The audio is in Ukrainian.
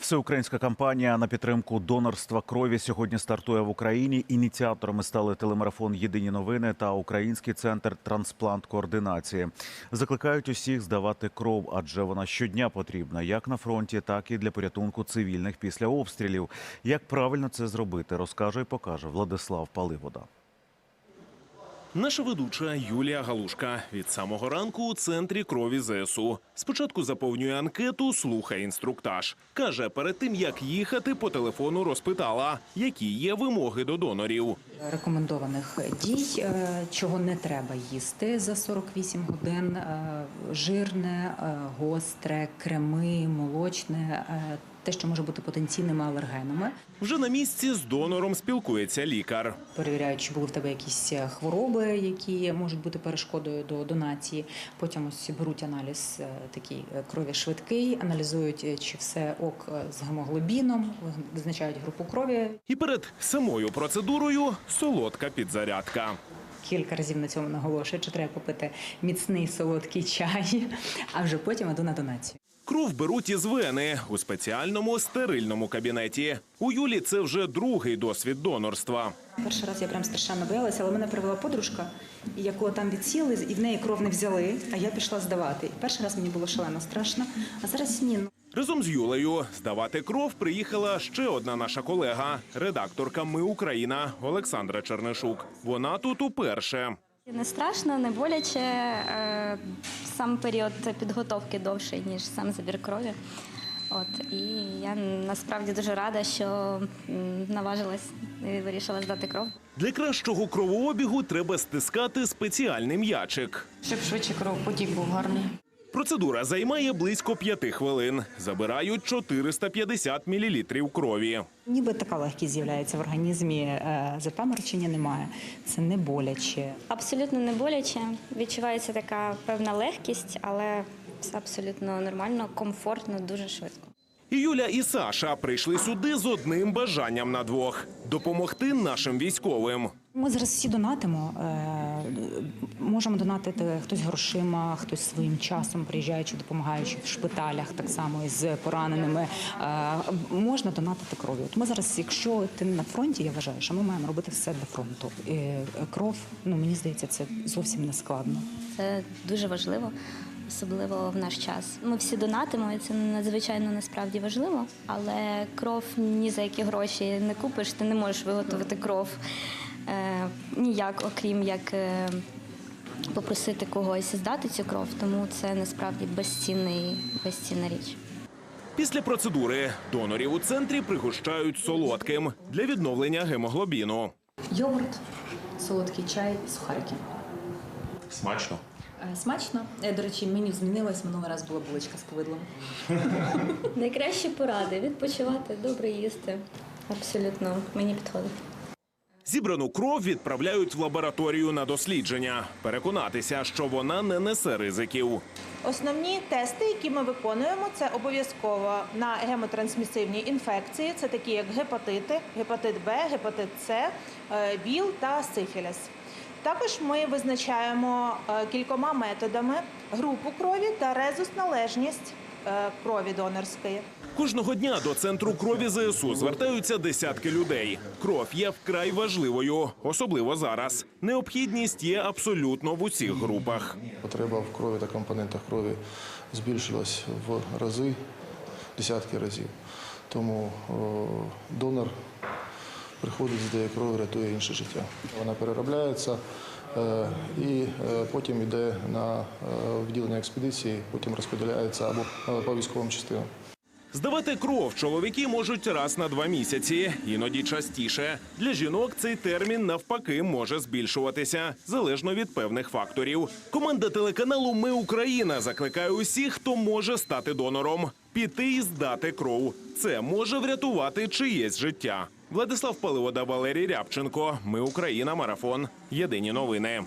Всеукраїнська кампанія на підтримку донорства крові сьогодні стартує в Україні. Ініціаторами стали телемарафон Єдині новини та Український центр трансплант координації. Закликають усіх здавати кров, адже вона щодня потрібна як на фронті, так і для порятунку цивільних після обстрілів. Як правильно це зробити, розкаже і покаже Владислав Паливода. Наша ведуча Юлія Галушка від самого ранку у центрі крові ЗСУ. Спочатку заповнює анкету, слухає інструктаж. Каже, перед тим як їхати, по телефону розпитала, які є вимоги до донорів. рекомендованих дій, е, чого не треба їсти за 48 годин: е, жирне, е, гостре, креми, молочне, те, що може бути потенційними алергенами. Вже на місці з донором спілкується лікар. Перевіряють, чи були в тебе якісь е, хвороби, які можуть бути перешкодою до донації. Потім ось беруть аналіз е, такий е, крові швидкий, аналізують, чи все ок з гемоглобіном, визначають групу крові. І перед самою процедурою солодка підзарядка. Кілька разів на цьому наголошую, що треба попити міцний солодкий чай, а вже потім іду на донацію. Кров беруть із вени у спеціальному стерильному кабінеті. У Юлі це вже другий досвід донорства. Перший раз я прям страшенно боялася, але мене привела подружка, яку там відсіли, і в неї кров не взяли, а я пішла здавати. І перший раз мені було шалено страшно, а зараз ні. Ну, Разом з Юлею здавати кров приїхала ще одна наша колега, редакторка Ми Україна Олександра Чернишук. Вона тут уперше. Не страшно, не боляче. Е, Сам період підготовки довший, ніж сам забір крові. От і я насправді дуже рада, що наважилась і вирішила здати кров. Для кращого кровообігу треба стискати спеціальний м'ячик. щоб швидше кров потік був гарний. Процедура займає близько п'яти хвилин. Забирають 450 мл крові. Ніби така легкість з'являється в організмі, е, запаморочення немає. Це не боляче. Абсолютно не боляче. Відчувається така певна легкість, але все абсолютно нормально, комфортно, дуже швидко. І Юля і Саша прийшли сюди з одним бажанням на двох допомогти нашим військовим. Ми зараз всі донатимо. е, Можемо донатити хтось грошима, хтось своїм часом, приїжджаючи, допомагаючи в шпиталях, так само із пораненими. Е, Можна донатити кров'ю. От ми зараз, якщо ти на фронті, я вважаю, що ми маємо робити все для фронту. Е, кров, ну мені здається, це зовсім не складно. Це дуже важливо, особливо в наш час. Ми всі донатимо, і це надзвичайно насправді важливо. Але кров ні за які гроші не купиш, ти не можеш виготовити кров ніяк, окрім як е, попросити когось здати цю кров. Тому це насправді безцінний, безцінна річ. Після процедури донорів у центрі пригощають солодким для відновлення гемоглобіну. Йогурт, солодкий чай, сухарики. Смачно. Е, Смачно. Е, До речі, меню змінилось. Минулий раз була булочка з повидлом. Найкращі поради відпочивати, добре їсти. Абсолютно мені підходить. Зібрану кров відправляють в лабораторію на дослідження, переконатися, що вона не несе ризиків. Основні тести, які ми виконуємо, це обов'язково на гемотрансмісивні інфекції. Це такі як гепатити, гепатит Б, гепатит С, е, ВІЛ та сифіліс. Також ми визначаємо е, кількома методами групу крові та резус-належність е, крові донорської. Кожного дня до центру крові ЗСУ звертаються десятки людей. Кров є вкрай важливою, особливо зараз. Необхідність є абсолютно в усіх групах. Потреба в крові та компонентах крові збільшилась в рази, десятки разів. Тому о, донор приходить, здає кров, рятує інше життя. Вона переробляється е, і е, потім йде на е, відділення експедиції, потім розподіляється або по військовим частинам. Здавати кров чоловіки можуть раз на два місяці, іноді частіше. Для жінок цей термін навпаки може збільшуватися залежно від певних факторів. Команда телеканалу Ми Україна закликає усіх, хто може стати донором, піти і здати кров. Це може врятувати чиєсь життя. Владислав Паливода, Валерій Рябченко. Ми Україна. Марафон. Єдині новини.